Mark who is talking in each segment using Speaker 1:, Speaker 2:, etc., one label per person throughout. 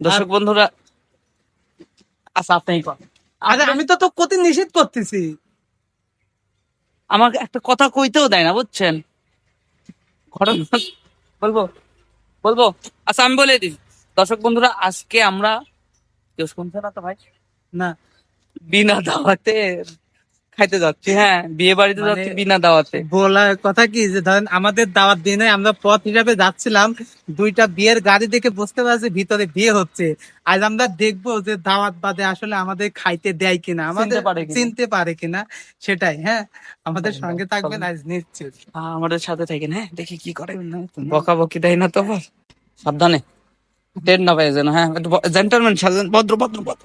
Speaker 1: দর্শক বন্ধুরা আচ্ছা আপনি
Speaker 2: আরে আমি তো তো কত নিষেধ করতেছি।
Speaker 1: আমাকে একটা কথা কইতেও দেয় না বুঝছেন? ঘটনা বলব বলব? আচ্ছা আমি বলে দিই। দর্শক বন্ধুরা আজকে আমরা কেউ শুনছে না তো ভাই?
Speaker 2: না।
Speaker 1: বিনা দাওয়াতে খাইতে যাচ্ছি হ্যাঁ বিয়ে বাড়িতে
Speaker 2: মানে-
Speaker 1: যাচ্ছি বিনা দাওয়াতে।
Speaker 2: বলার কথা কি যে ধরেন আমাদের দাওয়াত দিনে আমরা পথ হিসাবে যাচ্ছিলাম দুইটা বিয়ের গাড়ি দেখে বুঝতে পারছি ভিতরে বিয়ে হচ্ছে। আজ আমরা দেখব যে দাওয়াত বাদে আসলে আমাদের খাইতে দেয় কিনা আমাদের
Speaker 1: চিনতে পারে কিনা।
Speaker 2: সেটাই হ্যাঁ আমাদের সঙ্গে থাকবেন আজ নিশ্চিত।
Speaker 1: আমাদের সাথে থাকেন হ্যাঁ দেখি কি করে। বকা বকি দেয় না তো। সাবধানে। টেন না পাই যেন হ্যাঁ জেন্টালম্যান সাজান ভদ্র ভদ্র ভদ্র।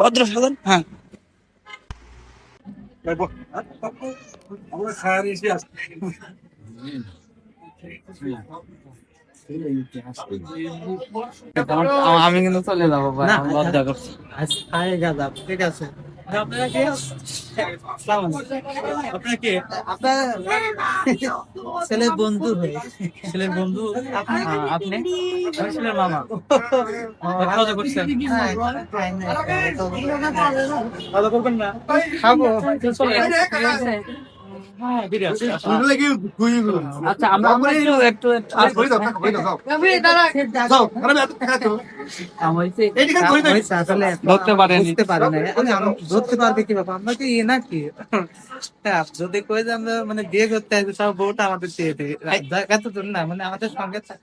Speaker 1: ভদ্র সাজান হ্যাঁ। আমি কিন্তু চলে যাব ভাই। লজ্জা করছি।
Speaker 2: ঠিক আছে। আপনারা কে? আপনারা কে? আপনার ছেলের বন্ধু হয়ে। ছেলের বন্ধু? আপনি? আপনি? আমি ছেলের মামা? খাওয়া দাওয়া করছেন? খাওয়া দাওয়া করবেন না? খাব। হ্যাঁ
Speaker 1: আচ্ছা আমরা একটু ধরতে পারেনি।
Speaker 2: বুঝতে পারি না আমি আমি ধরতে পারবে কি বাবা আমরা কি ইয়ে নাকি হ্যাঁ, যদি কই যে আমরা মানে বিয়ে করতে আসি সব বউটা আমাদের চেয়ে দেবে এত দূর না মানে আমাদের সঙ্গে থাক-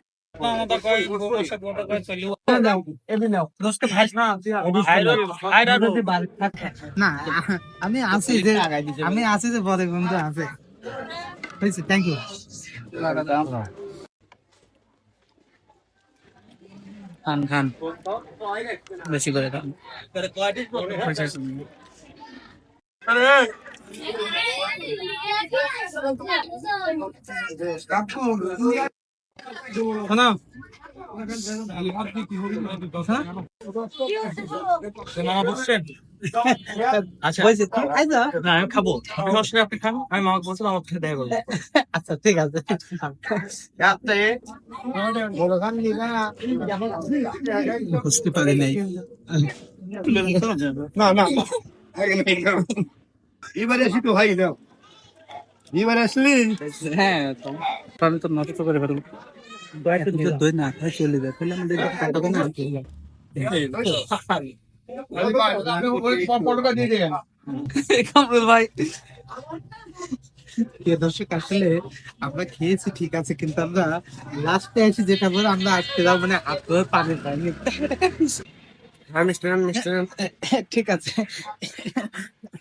Speaker 2: না আমি আছি যে আমি আছি যে বড় বন্ধু আছে। হয়েছে থ্যাংক ইউ
Speaker 1: খান খান। বেশি করে খান।
Speaker 2: আচ্ছা। হয়েছে তুই খাইছো?
Speaker 3: না আমি খাব। আপনি খান। আমি মামাকে বলছিলাম আমার সাথে দেখা
Speaker 2: আচ্ছা ঠিক আছে। বুঝতে পারি নাই।
Speaker 3: না না। এবারে আসি তো ভাই দাও। এবারে আসলি?
Speaker 1: হ্যাঁ আমি তো নষ্ট করে ফেলব।
Speaker 2: দই না খাই চলে যায় তাহলে আমাদের
Speaker 1: কামরুল ভাই।
Speaker 2: দর্শক আসলে আমরা খেয়েছি ঠিক আছে কিন্তু আমরা লাস্টে এসে যেটা বলে আমরা আজকে যাও মানে হাত ধরে পানি পাইনি ঠিক আছে।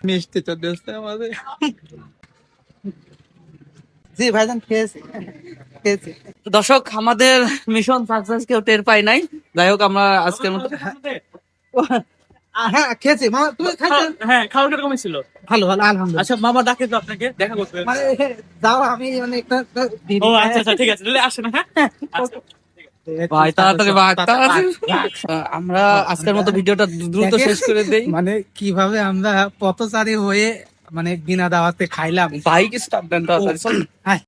Speaker 2: মিষ্টি তো আমাদের। জি ভাইজান খেয়েছি। খেয়েছি।
Speaker 1: দর্শক আমাদের মিশন সাকসেস কেউ টের পাই নাই। যাই হোক আমরা আজকের মতো
Speaker 2: হ্যাঁ খেয়েছি। মা তুমি খাইছো?
Speaker 3: হ্যাঁ খাওয়া কীরকম ছিল?
Speaker 2: ভালো ভালো আলহামদুলিল্লাহ।
Speaker 3: আচ্ছা মামা ডাকে তো আপনাকে দেখা করতে
Speaker 2: মানে যাও আমি মানে একটা একটা
Speaker 3: ও আচ্ছা আচ্ছা ঠিক আছে তাহলে আসেন হ্যাঁ? আচ্ছা।
Speaker 1: ভাই তাড়াতাড়ি ভাই আমরা আজকের মতো ভিডিওটা দ্রুত শেষ করে দেই।
Speaker 2: মানে কীভাবে আমরা পথচারী হয়ে মানে বিনা দাওয়াতে খাইলাম।
Speaker 1: বাইক স্টার্ট দেন তাড়াতাড়ি।
Speaker 2: হ্যাঁ।